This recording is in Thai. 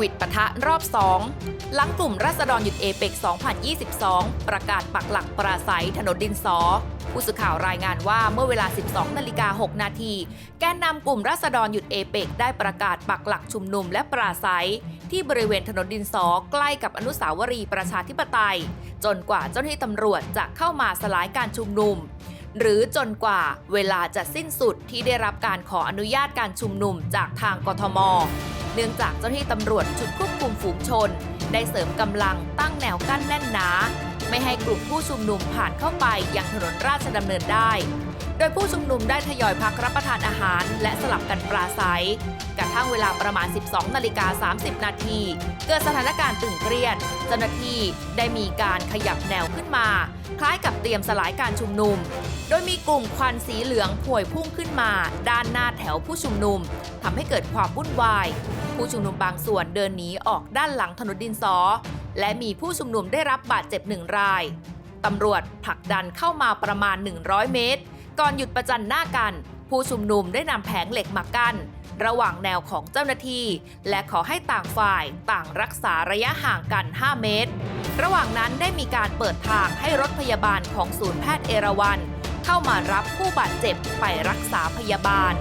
วิดปะทะรอบ 2 หลังกลุ่มรัษฎรหยุดเอเปก 2022 ประกาศปักหลักปราศัยถนนดินสอ ผู้สื่อข่าวรายงานว่าเมื่อเวลา 12 นาฬิกา 6 นาที แกนนำกลุ่มรัษฎรหยุดเอเปกได้ประกาศปักหลักชุมนุมและปราศัย ที่บริเวณถนนดินสอใกล้กับอนุสาวรีย์ประชาธิปไตย จนกว่าเจ้าหน้าที่ตำรวจจะเข้ามาสลายการชุมนุมหรือจนกว่าเวลาจะสิ้นสุดที่ได้รับการขออนุญาตการชุมนุมจากทางกทม เนื่องจากเจ้าหน้าที่ตำรวจชุดควบคุมฝูงชน ได้เสริมกำลังตั้งแนวกั้นแน่นหนา ไม่ให้กลุ่มผู้ชุมนุมผ่านเข้าไปยังถนนราชดำเนินได้ โดยผู้ชุมนุมได้ทยอยพักรับประทานอาหาร และสลับกันปราศัยกระทั่งเวลาประมาณ 12นาฬิกา30 นาที เกิดสถานการณ์ตึงเครียด เจ้าหน้าที่ได้มีการขยับแนวขึ้นมา คล้ายกับเตรียมสลายการชุมนุมโดยมีกลุ่มควันสีเหลืองพวยพุ่งขึ้นมา ด้านหน้าแถวผู้ชุมนุมทำให้เกิดความวุ่นวาย ผู้ชุมนุมบางส่วนเดินหนีออกด้านหลังถนนดินสอ และมีผู้ชุมนุมได้รับบาดเจ็บหนึ่งรายตำรวจผลักดันเข้ามาประมาณ 100 เมตร ก่อนหยุดประจันหน้ากัน ผู้ชุมนุมได้นำแผงเหล็กมากั้นระหว่างแนวของเจ้าหน้าที่ และขอให้ต่างฝ่ายต่างรักษาระยะห่างกัน 5 เมตร ระหว่างนั้นได้มีการเปิดทางให้รถพยาบาลของศูนย์แพทย์เอราวัณเข้ามารับผู้บาดเจ็บไปรักษาพยาบาล